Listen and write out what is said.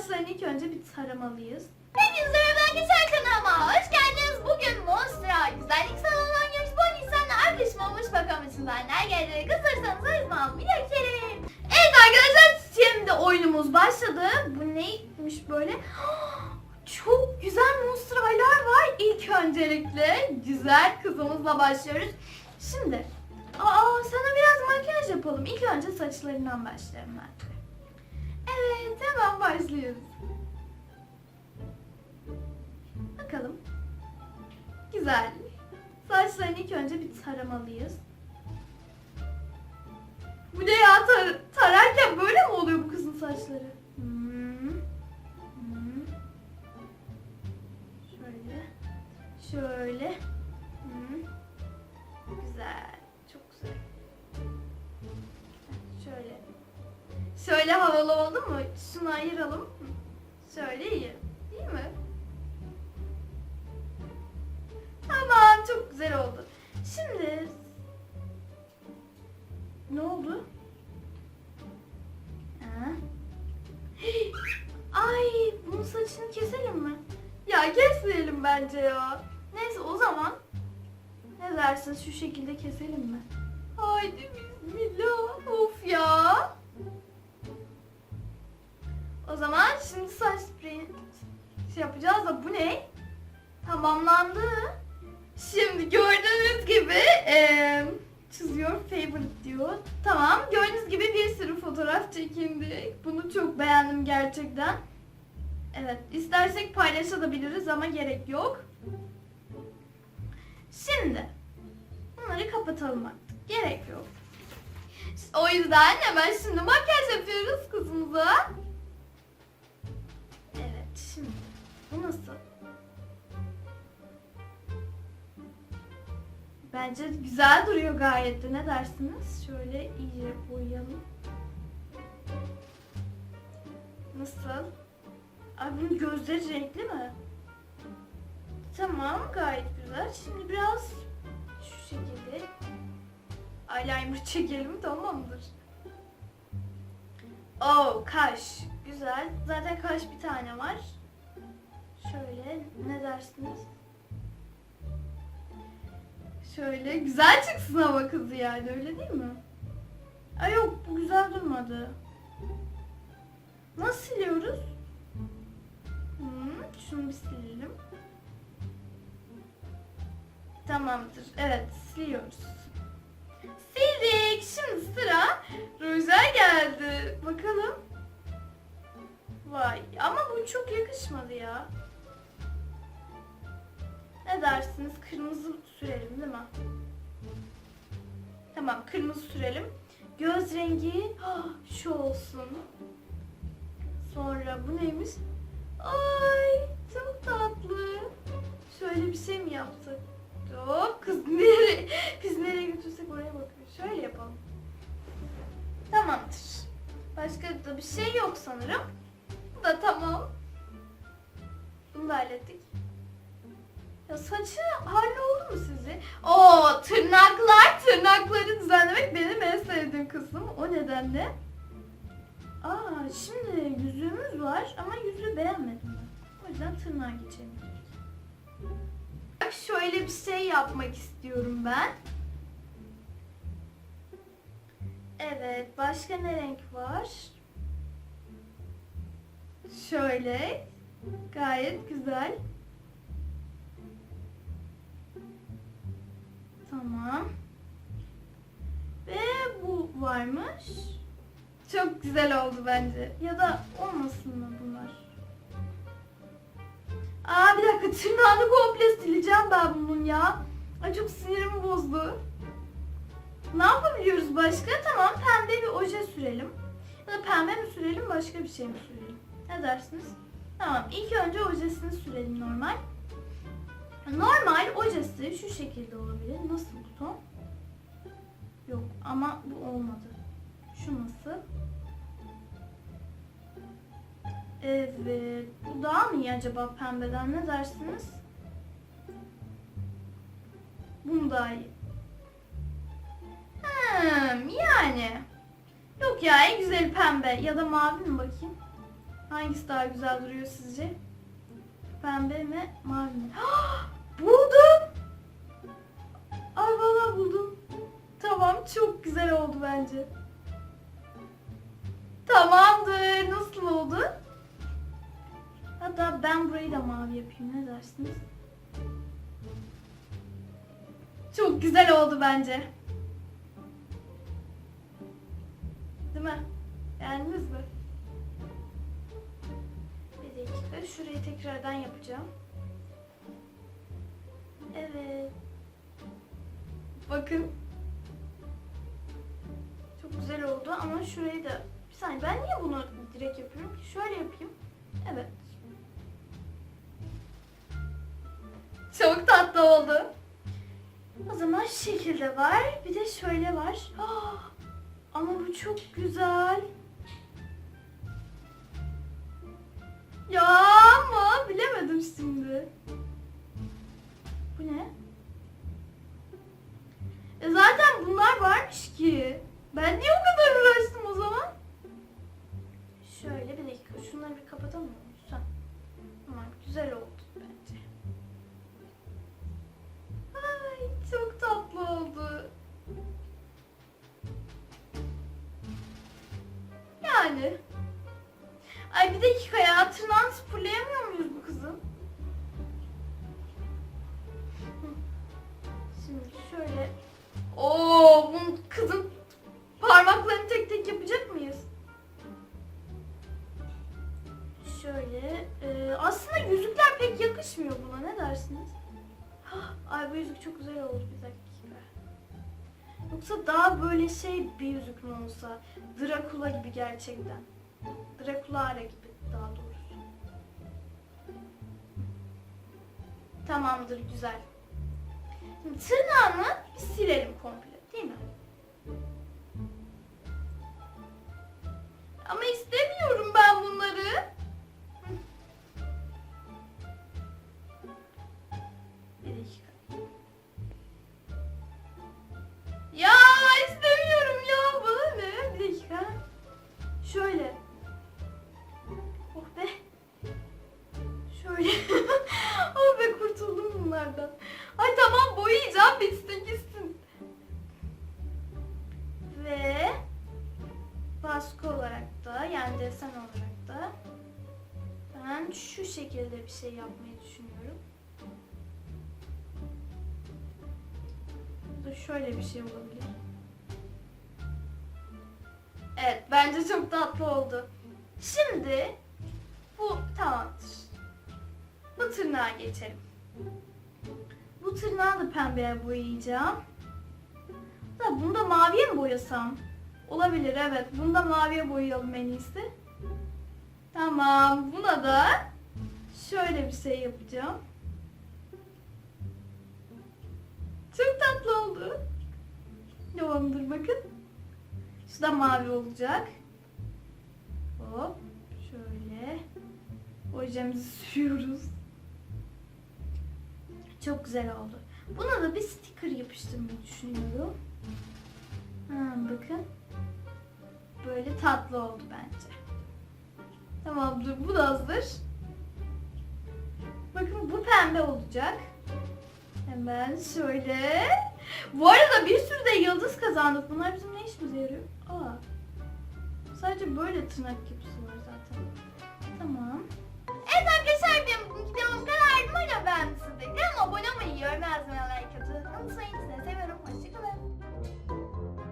saçlarını ilk önce bir taramalıyız. Hepinize merhaba arkadaşlar kanalıma hoş geldiniz. Bugün Monstra Güzellik Salonu'ndan görüş bu Nisan'la arkadaşım olmuş bakalım için benler geldi. Kızlarsanız o yüzden bir geçelim. Evet arkadaşlar şimdi oyunumuz başladı. Bu neymiş böyle? Çok güzel monstraylar var. İlk öncelikle güzel kızımızla başlıyoruz. Şimdi aa sana biraz makyaj yapalım. İlk önce saçlarından başlayalım bence. Hemen başlıyoruz. Bakalım. Güzel. Saçlarını ilk önce bir taramalıyız. Bu ne ya tar- tararken böyle mi oluyor bu kızın saçları? Hmm. Hmm. Şöyle. Şöyle. Şöyle havalı oldu mu? Şunu ayıralım. Şöyle iyi. Değil mi? Tamam çok güzel oldu. Şimdi ne oldu? Ha? Ay bunun saçını keselim mi? Ya kesmeyelim bence ya. Neyse o zaman ne dersin şu şekilde keselim mi? Haydi bismillah. Çekindi. Bunu çok beğendim gerçekten. Evet istersek paylaşabiliriz ama gerek yok. Şimdi bunları kapatalım artık. Gerek yok. O yüzden hemen şimdi makyaj yapıyoruz kızımıza. Evet şimdi bu nasıl? Bence güzel duruyor gayet de. Ne dersiniz? Şöyle iyice boyayalım. Nasıl? Ay bunun gözleri renkli mi? Tamam gayet güzel. Şimdi biraz şu şekilde eyeliner çekelim tamamdır. Oh kaş. Güzel. Zaten kaş bir tane var. Şöyle ne dersiniz? Şöyle güzel çıksın ama kızı yani öyle değil mi? Ay yok bu güzel durmadı. Nasıl siliyoruz? Hmm, şunu bir silelim. Tamamdır. Evet siliyoruz. Sildik. Şimdi sıra ruja geldi. Bakalım. Vay ama bu çok yakışmadı ya. Ne dersiniz? Kırmızı sürelim değil mi? Tamam kırmızı sürelim. Göz rengi şu olsun. Sonra bu neymiş? Ay çok tatlı. Şöyle bir şey mi yaptık? Hop kız nereye? Biz nereye götürsek oraya bakıyor. Şöyle yapalım. Tamamdır. Başka da bir şey yok sanırım. Bu da tamam. Bunu da hallettik. Ya saçı halloldu mu sizce? Oo tırnaklar, tırnakları düzenlemek benim en sevdiğim kısım. O nedenle. Aa şimdi yüzüğümüz var ama yüzüğü beğenmedim ben. O yüzden tırnağa geçelim. Bak şöyle bir şey yapmak istiyorum ben. Evet, başka ne renk var? Şöyle. Gayet güzel. Tamam. Ve bu varmış. Çok güzel oldu bence. Ya da olmasın mı bunlar? Aa bir dakika tırnağını komple sileceğim ben bunun ya. Ay çok sinirimi bozdu. Ne yapabiliyoruz başka? Tamam pembe bir oje sürelim. Ya da pembe mi sürelim başka bir şey mi sürelim? Ne dersiniz? Tamam ilk önce ojesini sürelim normal. Normal ojesi şu şekilde olabilir. Nasıl bu? Yok ama bu olmadı. Şu nasıl? Evet. Bu daha mı iyi acaba pembeden? Ne dersiniz? Bu mu daha iyi? Hmm, yani. Yok ya en güzel pembe ya da mavi mi bakayım? Hangisi daha güzel duruyor sizce? Pembe mi, mavi mi? buldum! Ay valla buldum. Tamam, çok güzel oldu bence. Tamamdır. Nasıl oldu? Hatta ben burayı da mavi yapayım. Ne dersiniz? Çok güzel oldu bence. Değil mi? Beğendiniz mi? Bir dakika. Şurayı tekrardan yapacağım. Evet. Bakın. Çok güzel oldu ama şurayı da... Saniye ben niye bunu direkt yapıyorum ki? Şöyle yapayım. Evet. Çok tatlı oldu. O zaman şu şekilde var. Bir de şöyle var. Ah, ama bu çok güzel. Ya ama bilemedim şimdi. Bu ne? Şöyle. Oo, bunun kızın parmaklarını tek tek yapacak mıyız? Şöyle. e, aslında yüzükler pek yakışmıyor buna. Ne dersiniz? Hah, Ay bu yüzük çok güzel oldu bir dakika. Yoksa daha böyle şey bir yüzük mü olsa? Drakula gibi gerçekten. Drakulara gibi daha doğrusu. Tamamdır güzel. Şimdi tırnağını bir silelim komple değil mi? Ama istemiyorum şu şekilde bir şey yapmayı düşünüyorum. Da şöyle bir şey olabilir. Evet bence çok tatlı oldu. Şimdi bu tamamdır. Bu tırnağa geçelim. Bu tırnağı da pembeye boyayacağım. Da bunu da maviye mi boyasam? Olabilir evet. Bunu da maviye boyayalım en iyisi. Tamam. Buna da şöyle bir şey yapacağım. Çok tatlı oldu. Tamamdır bakın. Şu da mavi olacak. Hop. Şöyle. Ojemizi sürüyoruz. Çok güzel oldu. Buna da bir sticker yapıştırmayı düşünüyorum. Ha, bakın. Böyle tatlı oldu bence. Tamamdır. Bu da hazır. Bakın bu pembe olacak. Hemen şöyle. Bu arada bir sürü de yıldız kazandık. Bunlar bizim ne işimize yarıyor? Aa. Sadece böyle tırnak gibisi var zaten. Tamam. Evet arkadaşlar benim videom karardı. Umarım beğenmişsinizdir. Kanalıma abone olmayı, yorum yazmayı, like atın. Unutmayın size seviyorum. Hoşçakalın.